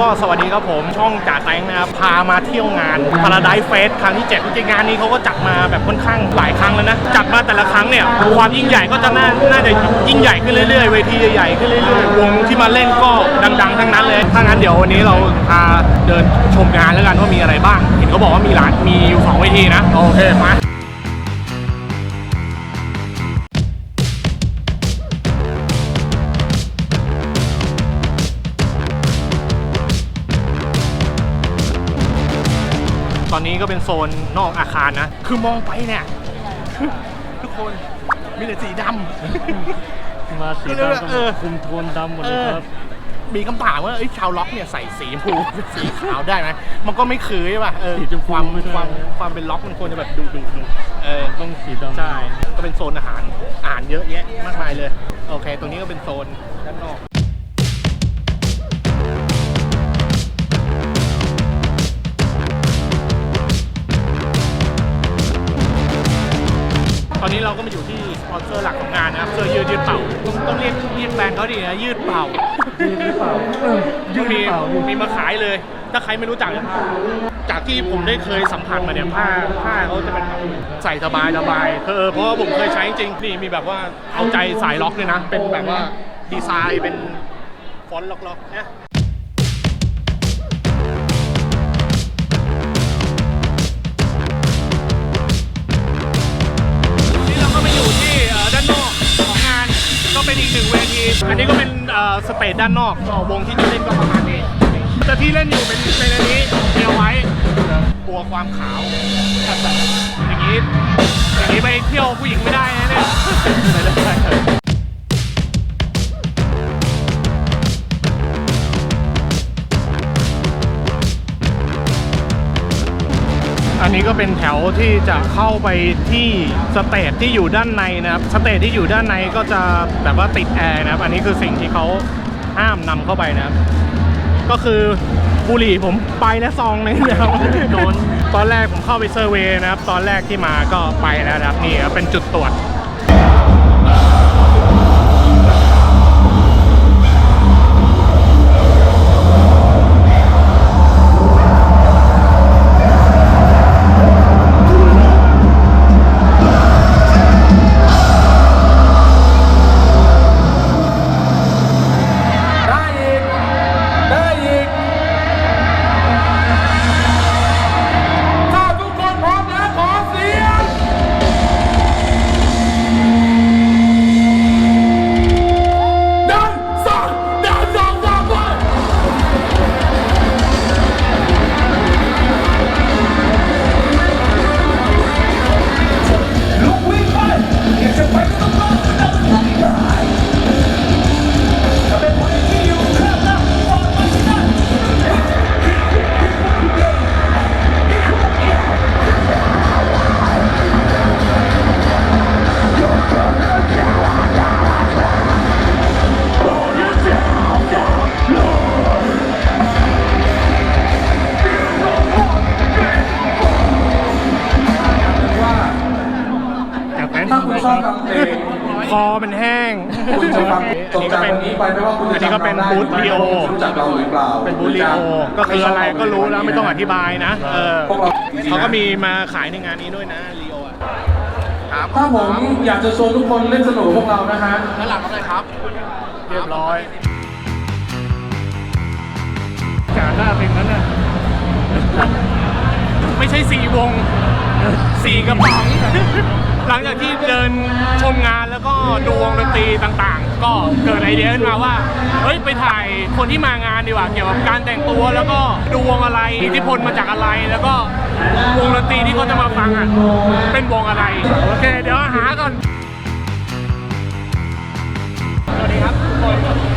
ก็สวัสดีครับผมช่องจ่าแตงนะครับพามาเที่ยวงาน Paradise Fest ครั้งที่7จริงๆงานนี้เขาก็จัดมาแบบค่อนข้างหลายครั้งแล้วนะ จัดมาแต่ละครั้งเนี่ย ความยิ่งใหญ่ก็จะน่าน่าจะยิ่งใหญ่ขึ้นเรื่อยๆ เวทีใหญ่ๆขึ้นเรื่อยๆวงที่มาเล่นก็ดัง ๆ ทั้งนั้นเลย ถ้างั้นเดี๋ยววันนี้เราพาเดินชมงานแล้วกันว่ามีอะไรบ้าง เห็นเขาบอกว่ามีร้านมีอยู่สองเวทีนะโอเคมา ก็เป็นโซนนอกอาคารนะ คือมองไปเนี่ยทุกคนมีแต่สีดำ มาสีก็เลยว่าดำเออ คุมโทนดำหมดเลยครับ มีคำถามว่าเอ้ยชาวล็อกเนี่ยใส่สีชมพูเป็นสีขาวได้ไหมมันก็ไม่คือใช่ป่ะเออสีชมพูความไม่ได้ความความเป็นล็อกมันควรจะแบบดูดูเออต้องสีดำใช่ก็เป็นโซนอาหารอาหารเยอะแยะมากมายเลย โอเค ตรงนี้ก็เป็นโซนด้านนอก มีมีมาขายเลย ถ้าใครไม่รู้จักเนี่ยจากที่ผมได้เคยสัมผัสมาเนี่ยผ้าผ้าเขาจะเป็นแบบใส่สบายสบายเออเพราะว่าผมเคยใช้จริงนี่มีแบบว่าเอาใจสายล็อกเลยนะ เป็นแบบว่าดีไซน์เป็นฟอนต์ล็อกๆเนี่ยนี่เราก็มาอยู่ที่ด้านนอกของงานก็เป็นอีกหนึ่งเวที อันนี้ก็เป็นสเตจด้านนอกวงที่จะเล่นก็ประมาณนี้ แต่ที่เล่นอยู่เป็นเป็นอันนี้เดียวไว้กลัวความขาว อย่างนี้ อย่างนี้ไปเที่ยวผู้หญิงไม่ได้นะเนี่ยไม่ได้อันนี้ก็เป็นแถวที่จะเข้าไปที่สเตจที่อยู่ด้านในนะครับ สเตจที่อยู่ด้านในก็จะแบบว่าติดแอร์นะครับ อันนี้คือสิ่งที่เขาห้ามนำเข้าไปนะครับ ก็คือบุหรี่ผมไปแล้วซองหนึงนะครับโดนตอนแรกผมเข้าไปเซอร์เวย์นะครับ ตอนแรกที่มาก็ไปแล้วนะครับนี่ครับเป็นจุดตรวจ ชอบฟังเพลงคอมันแห้งคุณจะฟังอันนี้ก็เป็นจบจากวันนี้ไปไม่ว่าคุณจะอันนี้ก็เป็นบูธลีโอรู้จักเราหรือเปล่าเป็นบูธลีโอก็คืออะไรก็รู้แล้วไม่ต้องอธิบายนะเออพวกเราเขาก็มีมาขายในงานนี้ด้วยนะลีโออะครับถ้าผมอยากจะชวนทุกคนเล่นสนุกกับพวกเรานะฮะด้านหลังอะไรครับเรียบร้อยจานหน้าเป็นนั้นน่ะไม่ใช่สี่วงสี่กระป๋อง หลังจากที่เดินชมงานแล้วก็ดูวงดนตรีต่างๆ ก็เกิดไอเดียขึ้นมาว่า เฮ้ยไปถ่ายคนที่มางานดีกว่าเกี่ยวกับการแต่งตัวแล้วก็ดูวงอะไรอิทธิพลมาจากอะไรแล้วก็วงดนตรีที่เขาจะมาฟังอะเป็นวงอะไรโอเคเดี๋ยวหาก่อนสวัสดีครับทุกคน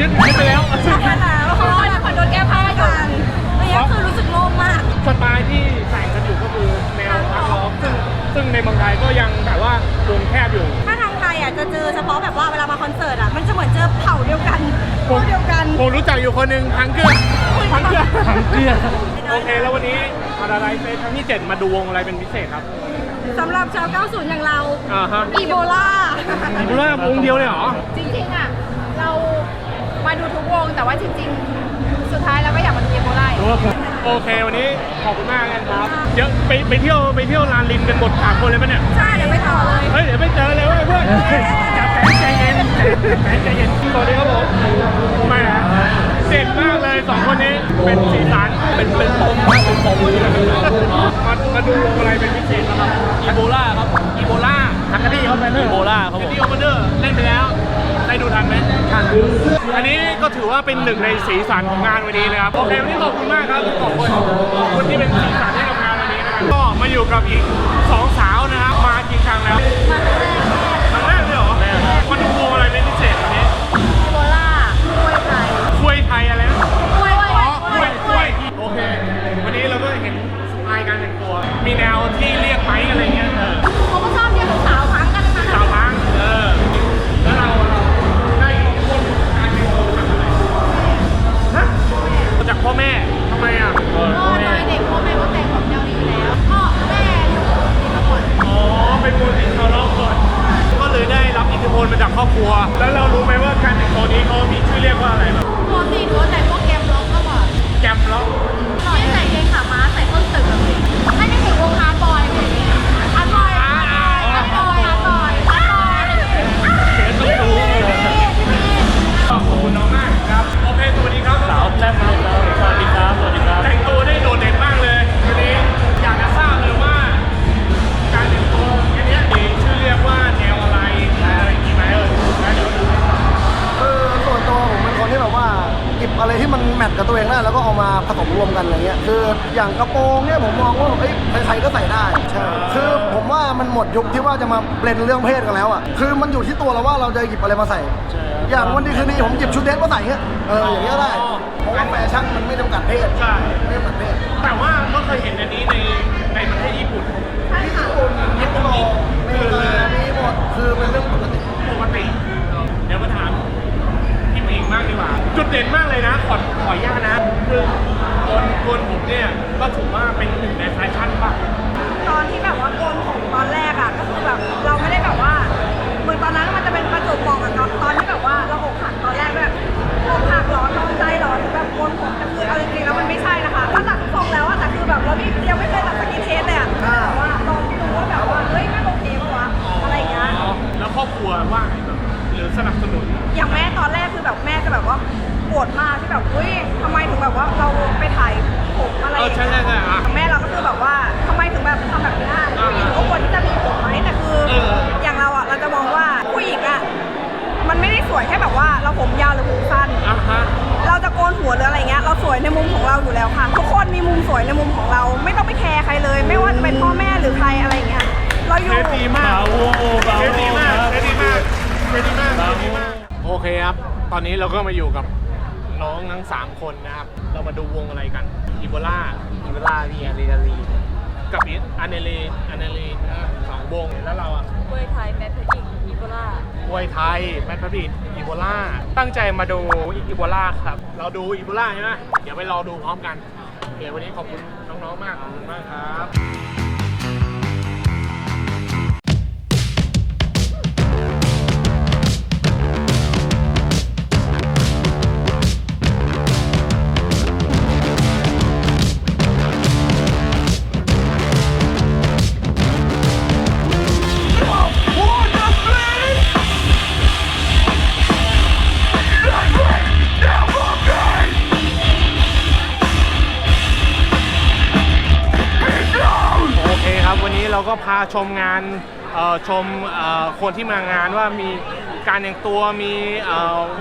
ยึดยึดไปแล้วใช่แล้วเพราะว่าเหมือนโดนแก้ผ้ากันอันนี้คือรู้สึกโล่งมาก สไตล์ที่แต่งกันอยู่ก็คือแนวพังล็อกซึ่งซึ่งในเมืองไทยก็ยังแบบว่าวงแคบอยู่ ถ้าทางไทยอะจะเจอเฉพาะแบบว่าเวลามาคอนเสิร์ตอะมันจะเหมือนเจอเผ่าเดียวกันพวกเดียวกัน ผมรู้จักอยู่คนหนึ่งพังเกลือพังเกลือถังเกลือโอเค แล้ววันนี้พาราไดเฟสครั้งที่ 7 มาดูวงอะไรเป็นพิเศษครับสำหรับชาว 90 อย่างเราอ่าฮะอีโบลาอีบูล่าวงเดียวเลยเหรอ จริงๆอะเรา มาดูทุกวง แต่ว่าจริงๆ สุดท้ายเราก็อยากมาดูเอโบไลเพราะว่าผมโอเควันนี้ขอบคุณมากกันครับเดี๋ยวไปไปเที่ยวไปเที่ยวลานลินกันหมดสามคนเลยปะเนี่ยใช่เดี๋ยวไปต่อเลย เฮ้ยเดี๋ยวไปเจอเลยเว้ยเพื่อนจับแขนใจเย็นจับแขนใจเย็นสวัสดีครับผมแหม่เด็ดมากเลยสองคนนี้เป็นสีสันเป็นเป็นปมเป็นปมมามาดูวงอะไรเป็นพิเศษนะครับอีโบลาครับอีโบลาทักกะดี้เขาเป็นอีโบลาครับผมอีโอเดอร์เล่นไปแล้วได้ดูทั ถือว่าเป็นหนึ่งในสีสันของงานวันนี้นะครับโอเควันนี้ขอบคุณมากครับขอบคุณขอบคุณที่เป็นสีสันให้กับงานวันนี้นะครับก็มาอยู่กับอีกสองสาวนะครับมากี่ครั้งแล้ว กครอบครัว แล้วเรารู้ หยิบอะไรที่มันแมทกับตัวเองได้แล้วก็เอามาผสมรวมกันอะไรเงี้ยคืออย่างกระโปรงเนี่ยผมมองว่าเอ้ยใครๆก็ใส่ได้ใช่คือผมว่ามันหมดยุคที่ว่าจะมาเบลนเรื่องเพศกันแล้วอะคือมันอยู่ที่ตัวเราว่าเราจะหยิบอะไรมาใส่ อย่างวันดีคืนดีผมหยิบชุดเดรสมาใส่เงี้ยเอออย่างเงี้ยได้เพราะว่าแฟชั่นมันไม่จำกัดเพศใช่ไม่จำกัดเพศแต่ว่าก็เคยเห็นอันนี้ในในประเทศญี่ปุ่น ญี่ปุ่นญี่ปุ่นนี่เลยมีหมดคือเป็นเรื่องปกติ ปกติ เดี๋ยวมาถามพี่ผู้หญิงมากดีกว่า จุด เด่นมากเลยนะ ขอขออนุญาตนะคือคนคนผมเนี่ยก็ถือว่าเป็นหนึ่งในแฟชั่นป่ะ ตอนที่แบบว่าโกน รธมากที่แบบอุ้ยทำไมถึงแบบว่าเราไปถ่ายผมอะไรอย่างเออใช่เงี้ยใช่ใช่อะ แม่เราก็คือแบบว่าทำไมถึงแบบทำแบบนี้อะผู้หญิงก็ควรที่จะมีผมไหมแต่คือเออ อย่างเราอะเราจะมองว่าผู้หญิงอะมันไม่ได้สวยแค่แบบว่าเราผมยาวหรือผมสั้น อะฮะ เราจะโกนหัวหรืออะไรเงี้ยเราสวยในมุมของเราอยู่แล้วค่ะ ทุกคนมีมุมสวยในมุมของเรา ไม่ต้องไปแคร์ใครเลย ไม่ว่าจะเป็นพ่อแม่หรือใครอะไรเงี้ยเราอเทยู่สดีมากบาโวบาเทโวสดีมากครับเทสดีมาก เทสดีมากบาเทสโวดีมาก โอเคครับ ตอนนี้เราก็มาอยู่กับ น้องทั้ง 3 คนนะครับ เรามาดูวงอะไรกันอีโบลาอีโบลาพี่อารีอารีกับอีอันเนลีอันเนลีนะครับสองวงแล้วเราอะกล้วยไทยแมทเพอิงอีโบล่ามวยไทยแมทพดิตอีโบลาตั้งใจมาดูอีโบลาครับ เราดูอีโบลาใช่ไหมเดี๋ยวไปรอดูพร้อมกันเดี๋ยววันนี้ขอบคุณน้องๆมากขอบคุณมากครับ ก็พาชมงานชมคนที่มางานว่ามีการแต่งตัวมี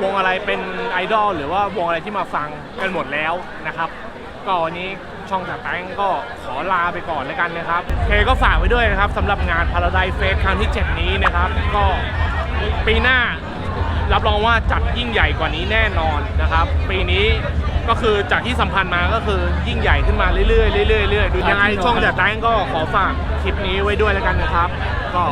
วงอะไรเป็นไอดอลหรือว่าวงอะไรที่มาฟังกันหมดแล้วนะครับก็วันนี้ช่องจากแตงก็ขอลาไปก่อนแล้วกันนะครับเคก็ฝากไว้ด้วยนะครับสำหรับงาน Paradise Fest ครั้งที่ 7 นี้นะครับ ก็ปีหน้ารับรองว่าจัดยิ่งใหญ่กว่านี้แน่นอนนะครับ ปีนี้ ก็คือจากที่สัมพันธ์มาก็คือยิ่งใหญ่ขึ้นมาเรื่อยๆเรื่อยๆเรื่อยๆดูยังไงช่องจัดแตงก็ขอฝากคลิปนี้ไว้ด้วยแล้วกันนะครับ ก็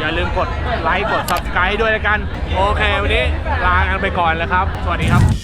อย่าลืมกดไลค์กด subscribe ด้วยแล้วกัน โอเค วันนี้ลากันไปก่อนแล้วครับ สวัสดีครับ